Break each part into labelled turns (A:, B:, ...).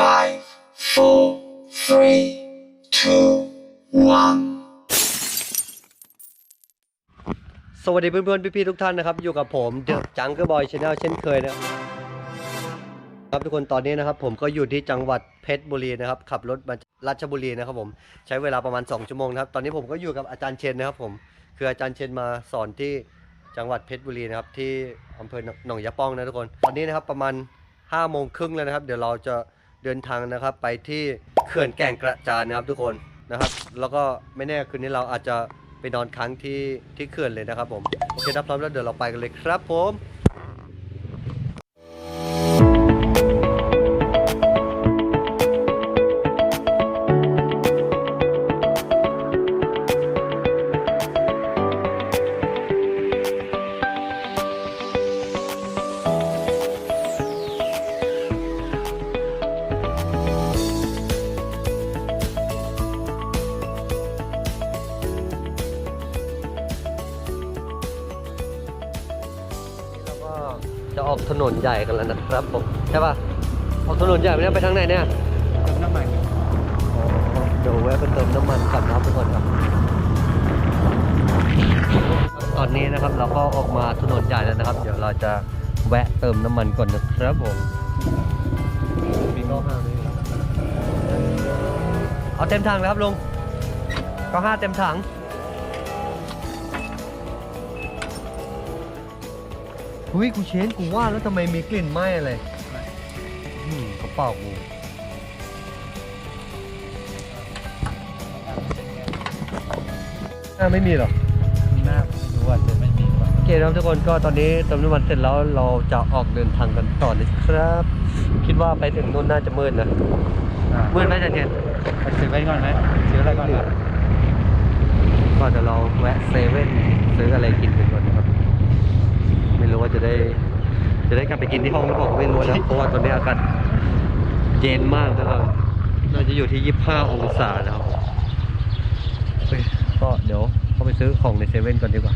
A: Five, four, three, two, one.
B: สวัสดีเพื่อนๆพี่ๆทุกท่านนะครับ อยู่กับผมเดอะจังเกอร์บอยชาแนลเช่นเคยนะครับทุกคนตอนนี้นะครับ ผมก็อยู่ที่จังหวัดเพชรบุรีนะครับ ขับรถมาราชบุรีนะครับผมใช้เวลาประมาณ 2 ชั่วโมงนะครับ ตอนนี้ผมก็อยู่กับอาจารย์เชนนะครับ ผมคืออาจารย์เชนมาสอนที่จังหวัดเพชรบุรีนะครับ ที่อำเภอหนองยะป้องนะทุกคน ตอนนี้นะครับประมาณ5โมงครึ่งแล้วนะครับ เดี๋ยวเราจะ เดินทางนะครับไปที่เขื่อนแก่งกระจานนะครับทุกคนนะครับ แล้วก็ไม่แน่คืนนี้เราอาจจะไปนอนค้างที่ที่เขื่อนเลยนะครับผมโอเคถ้าพร้อมแล้วเดี๋ยวเราไปกันเลยครับผม จะออกถนนใหญ่กันแล้วนะครับผมใช่ป่ะออกถนนใหญ่ไปเนี่ยไปทางไหนเนี่ย
C: เติมน้ำมัน
B: เดี๋ยวแวะไปเติมน้ำมันก่อนนะครับทุกคนครับ ตอนนี้นะครับเราก็ออกมาถนนใหญ่แล้วนะครับ เดี๋ยวเราจะแวะเติมน้ำมันก่อนนะครับผมมีก็ห้าไม่มีเอาเต็มถังเลยครับลุงก็ห้าเต็มถัง เฮ้ยกูเชนกูว่าแล้วทำไมมีกลิ่นไหม้อะไรอืมกระเป๋ากูอ่าไม่มีหรอ
C: หน้าดูว่าจะไม่มีว่ะ
B: โอเคครับทุกคนก็ตอนนี้เติมน้ำมันเสร็จแล้วเราจะออกเดินทางกันต่อเลยครับ คิดว่าไปถึงนู่นน่าจะมืดนะ มืดไหมจันเจน
C: ไปซื้อไว้ก่อนไหมซื้ออะไรก่อนล่ะ
B: ก็เดี๋ยวเราแวะเซเว่นซื้ออะไรกินกันก่อนนะครับ ไม่รู้ว่าจะได้ จะได้กลับไปกินที่ห้องหรือเปล่าก็ไม่รู้นะเพราะว่าตอนนี้อากาศเย็นมากนะครับน่าจะอยู่ที่ 25 องศานะครับโอเคก็เดี๋ยวเข้าไปซื้อของในเซเว่นก่อนดีกว่า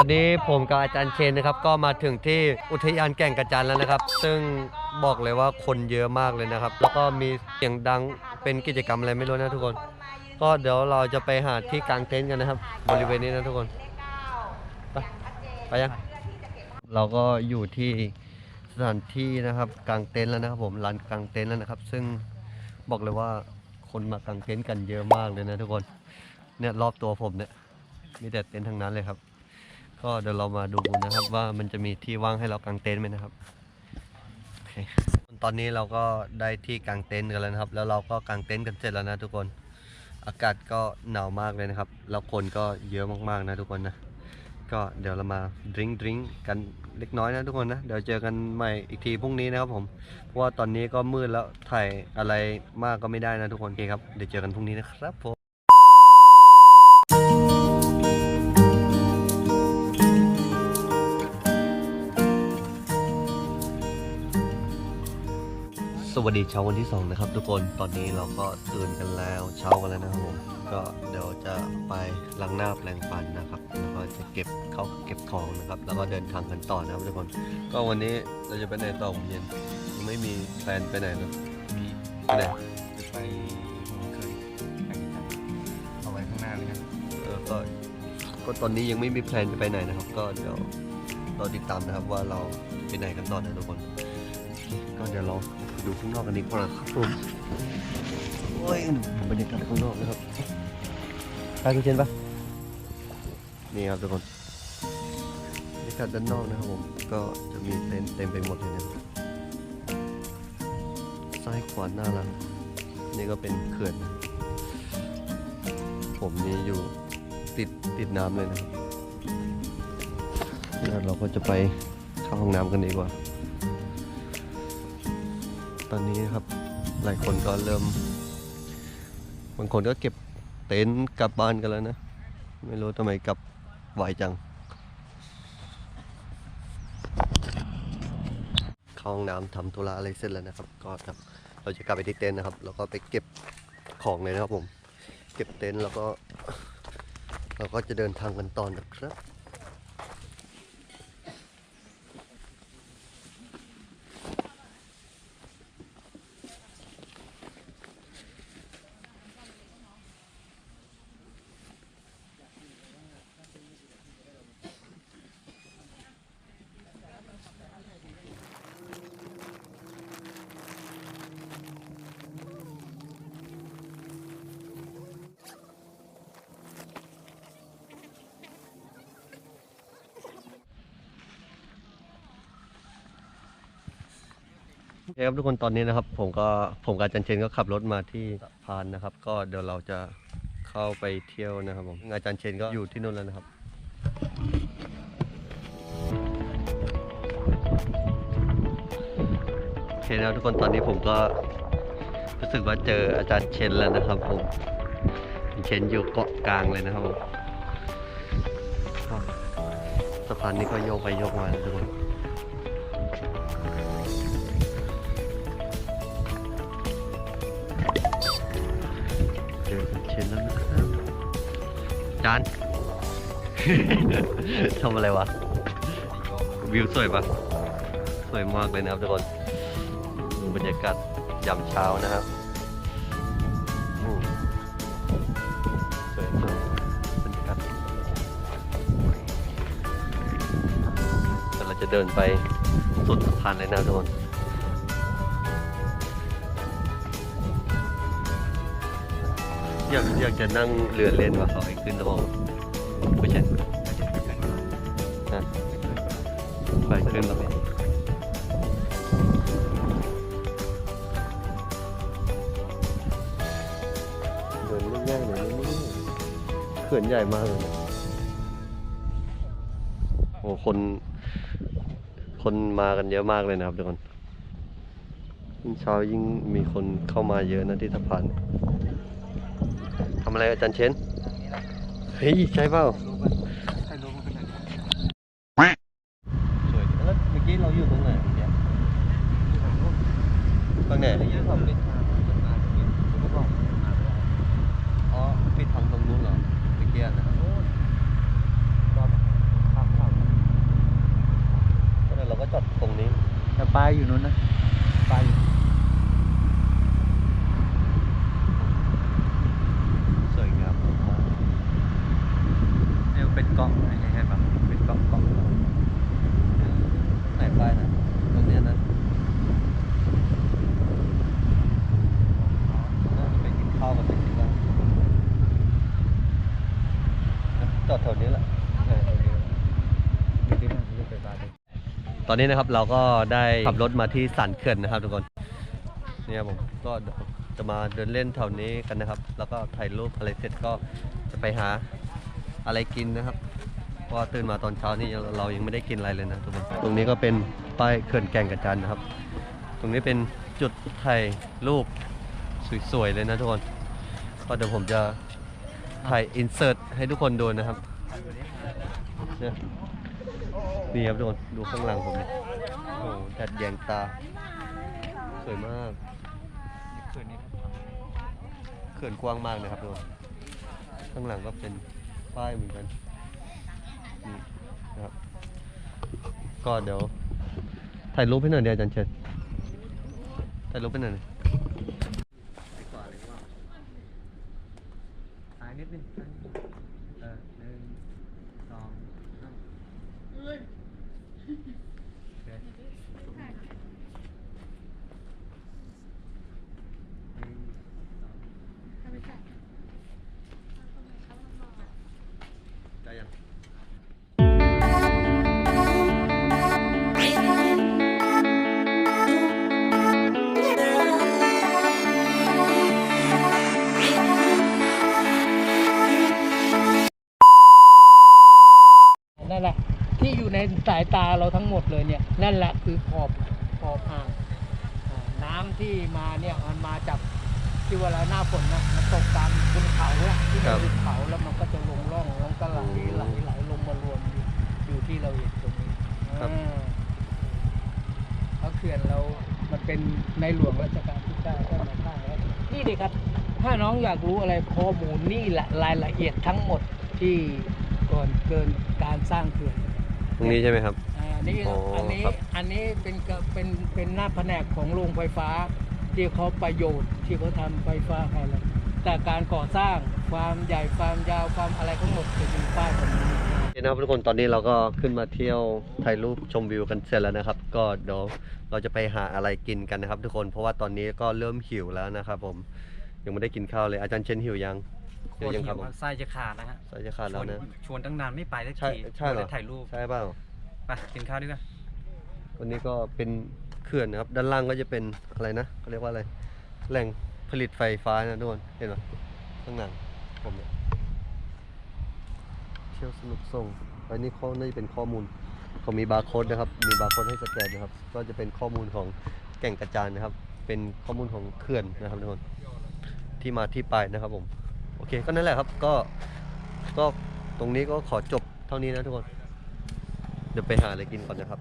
B: อนนี้ผมกับอาจารย์เชนนะครับ ก็มาถึงที่อุทยานแก่งกระจานแล้วนะครับ ซึ่งบอกเลยว่าคนเยอะมากเลยนะครับ แล้วก็มีเสียงดังเป็นกิจกรรมอะไรไม่รู้นะทุกคน ก็เดี๋ยวเราจะไปหาที่กางเต็นท์กันนะครับ บริเวณนี้นะทุกคน ไปไปยังเราก็อยู่ที่สถานที่นะครับกางเต็นท์แล้วนะครับผมลานกางเต็นท์แล้วนะครับ ซึ่งบอกเลยว่าคนมากางเต็นท์กันเยอะมากเลยนะทุกคนเนี่ยรอบตัวผมเนี่ยมีแต่เต็นท์ทั้งนั้นเลยครับ ก็เดี๋ยวเรามาดูนะครับว่ามันจะมีที่ว่างให้เรากางเต็นท์ไหมนะครับโอเคตอนนี้เราก็ได้ที่กางเต็นท์กันแล้วนะครับ แล้วเราก็กางเต็นท์กันเสร็จแล้วนะทุกคน อากาศก็หนาวมากเลยนะครับ แล้วคนก็เยอะมากๆนะทุกคนนะ ก็เดี๋ยวเรามาดริงดริงกันเล็กน้อยนะทุกคนนะ เดี๋ยวเจอกันใหม่อีกทีพรุ่งนี้นะครับผม เพราะว่าตอนนี้ก็มืดแล้วถ่ายอะไรมากก็ไม่ได้นะทุกคน โอเคครับ เดี๋ยวเจอกันพรุ่งนี้นะครับผม วัสดีเช้าวันที่ 2 นะครับ ทุกคนตอนนี้เราก็ตื่นกันแล้วเช้ากันแล้วนะครับผมก็เดี๋ยวจะไปล้างหน้าแปรงฟันนะครับแล้วก็จะเก็บเข้าเก็บของนะครับ แล้วก็เดินทางกันต่อนะครับทุกคน ก็วันนี้เราจะไปไหนต่อผมเย็นยังไม่มีแพลนไปไหนเลย
C: มี
B: ไปไหน
C: จะไปหัวเคยไปที่ไหนเอาไว้ข้างหน้าเลยนะ
B: เออก็ก็ตอนนี้ยังไม่มีแพลนจะไปไหนนะครับ ก็เดี๋ยวเราติดตามนะครับว่าเราไปไหนกันต่อนะทุกคน ก็เดี๋ยวเราไป ดูข้างนอกกันดีกว่าครับผมโอ้ยดูบรรยากาศข้างนอกนะครับไปคุณเชนปะนี่ครับทุกคนบรรยากาศากาศด้านนอกนะครับผมก็จะมีเต็นท์เต็มไปหมดเลยนะซ้ายขวาหน้าหลังนี่ก็เป็นเขื่อนนะผมนี่อยู่ติดติดน้ำเลยนะครับแล้วเราก็จะไปเข้าห้องน้ำกันดีกว่า ตอนนี้นะครับ หลายคนก็เริ่ม บางคนก็เก็บเต็นท์กลับบ้านกันแล้วนะ ไม่รู้ทำไมกลับไวจัง เข้าห้องน้ำทำธุระอะไรเสร็จแล้วนะครับ ก็ครับเราจะกลับไปที่เต็นท์นะครับ แล้วก็ไปเก็บของเลยนะครับผม เก็บเต็นท์แล้วก็ เราก็จะเดินทางกันต่อนะครับ คครับทุกคนตอนนี้นะครับ ผมก็ผมกับอาจันเชนก็ขับรถมาที่สะพานนะครับ ก็เดี๋ยวเราจะเข้าไปเที่ยวนะครับผมอาจารย์เชนก็อยู่ที่นู่นแล้วนะครับโอเคนะครับทุกคนตอนนี้ผมก็รู้สึกว่าเจออาจารย์เชนแล้วนะครับผมเชนอยู่เกาะกลางเลยนะครับผมสะพานนี้ก็โยกไปโยกมาทุกคน จอกันแล้วนะครับจาน ทำอะไรวะ วิวสวยปะสวยมากเลยนะครับทุกคนดูบรรยากาศยามเช้านะครับอืมสวยสวยบรรยากาศเดี๋ยวเราจะเดินไปสุดสะพานเลยนะทุกคน อยากอยากจะนั่งเรือเล่นว่ะขาให้ขึ้นแล้วบอกไม่ใช่นะไปขึ้นแล้วเดินไม่ง่ายเลยนี่เขื่อนใหญ่มากเลยโอ้คนคนมากันเยอะมากเลยนะครับทุกคนยิ่งเช้ายิ่งมีคนเข้ามาเยอะนะที่สะพาน ทำอะไรอาจารย์เชนเฮ้ยใช่เปล่า
C: ถ่ายรูปมันขนาดนี้
B: สวยแล้วเมื่อกี้เราอยู่ตรงไหนเมื่อกี้ตรงไหนอ๋อปิดทางตรงนู้นเหรอเมื่อกี้นะก็เลยเราก็จอดตรงนี้
C: แต่ป้ายอยู่นู้นนะป้ายอยู่
B: สวยงามมาก
C: เนี่ยเป็นกล้องอะไรใช่ปะเป็นกล้องกล้อง
B: ไหนป้ายนะตรงเนี้ยนะน่าจะไปกินข้าวกันไปกินบ้างจอดแถวนี้แหละเออ
C: ดูดิมันรูปไปบ้านเลย
B: ตอนนี้นะครับเราก็ได้ขับรถมาที่สันเขื่อนนะครับทุกคนเนี่ยผมก็จะมาเดินเล่นแถวนี้กันนะครับ แล้วก็ถ่ายรูปอะไรเสร็จก็จะไปหาอะไรกินนะครับเพราะตื่นมาตอนเช้านี่เรายังไม่ได้กินอะไรเลยนะทุกคนตรงนี้ก็เป็นป้ายเขื่อนแก่งกระจานนะครับ ตรงนี้เป็นจุดถ่ายรูปสวยๆเลยนะทุกคนก็เดี๋ยวผมจะถ่ายอินเสิร์ตให้ทุกคนดูนะครับเนี่ย นี่ครับทุกคนดูข้างหลังผมดิโอ้โหแดดแยงตา สวยมาก
C: คืนนี้
B: เขื่อนกว้างมากนะครับทุกคนข้างหลังก็เป็นป้ายเหมือนกันนี่นะครับก็เดี๋ยวถ่ายรูปให้หน่อยเดียวอาจารย์เชิญถ่ายรูปให้หน่อย
C: คือ
D: ขอบขอบอ่างอ่าน้ำที่มาเนี่ยมันมาจากที่เวลาหน้าฝนนะมันตกตามบนเขาอะที่
B: ครั
D: มัน
B: บ
D: เป็นเขาแล้วมันก็จะลงร่องแล้วก็ไหลไหลไหลลงมารวมอยู่อยู่ที่เราเห็นตรงนี้
B: ครับ
D: อ่าเพราะเขื่อนเรา มันเป็นในหลวงรัชกาลที่เก้าก็มาสร้างแล้วนี่ดิครับ ถ้าน้องอยากรู้อะไรข้อมูลนี่แหละรายละเอียดทั้งหมดที่ก่อนเกินการสร้างเขื่อน
B: ตรงนี้ใช่ไหมครับ
D: อ่านี่
B: อ๋อ
D: อันนี้
B: ครับ
D: อันนี้เป็นกะเป็นเป็นหน้าแผนกของโรงไฟฟ้า ที่เขาประโยชน์ที่เขาทำไฟฟ้าให้เราแต่การก่อสร้างความใหญ่ความยาวความอะไรทั้งหมดจะมีป้ายตรงนี้
B: โอเคนะครับทุกคนตอนนี้เราก็ขึ้นมาเที่ยวถ่ายรูปชมวิวกันเสร็จแล้วนะครับ ก็เดี๋ยวเราจะไปหาอะไรกินกันนะครับ ทุกคนเพราะว่าตอนนี้ก็เริ่มหิวแล้วนะครับผมยังไม่ได้กินข้าวเลยอาจารย์เชนหิวยังหิวยังครับผม
C: ไส้จะขาดนะฮะ
B: ใส่จะขาดแล้วนะ
C: ชวนชวนตั้งนานไม่ไปสัก
B: ใช่
C: ที
B: ใช่เหรอ
C: มัวแต่ถ่ายรูป
B: ใช่เปล่า
C: ไปกินข้าวดีกว่า
B: วันนี้ก็เป็นเขื่อนนะครับ ด้านล่างก็จะเป็นอะไรนะเขาเรียกว่าอะไร แหล่งผลิตไฟฟ้านะทุกคนเห็นไหมข้างหลังผมเนี่ยเที่ยวสนุกส่งอันนี้ข้อนี่เป็นข้อมูลเขามีบาร์โค้ดนะครับ มีบาร์โค้ดให้สแกนนะครับ ก็จะเป็นข้อมูลของแก่งกระจานนะครับ เป็นข้อมูลของเขื่อนนะครับทุกคนที่มาที่ไปนะครับผม โอเคก็นั่นแหละครับก็ก็ตรงนี้ก็ขอจบเท่านี้นะทุกคน เดี๋ยวไปหาอะไรกินก่อนนะครับ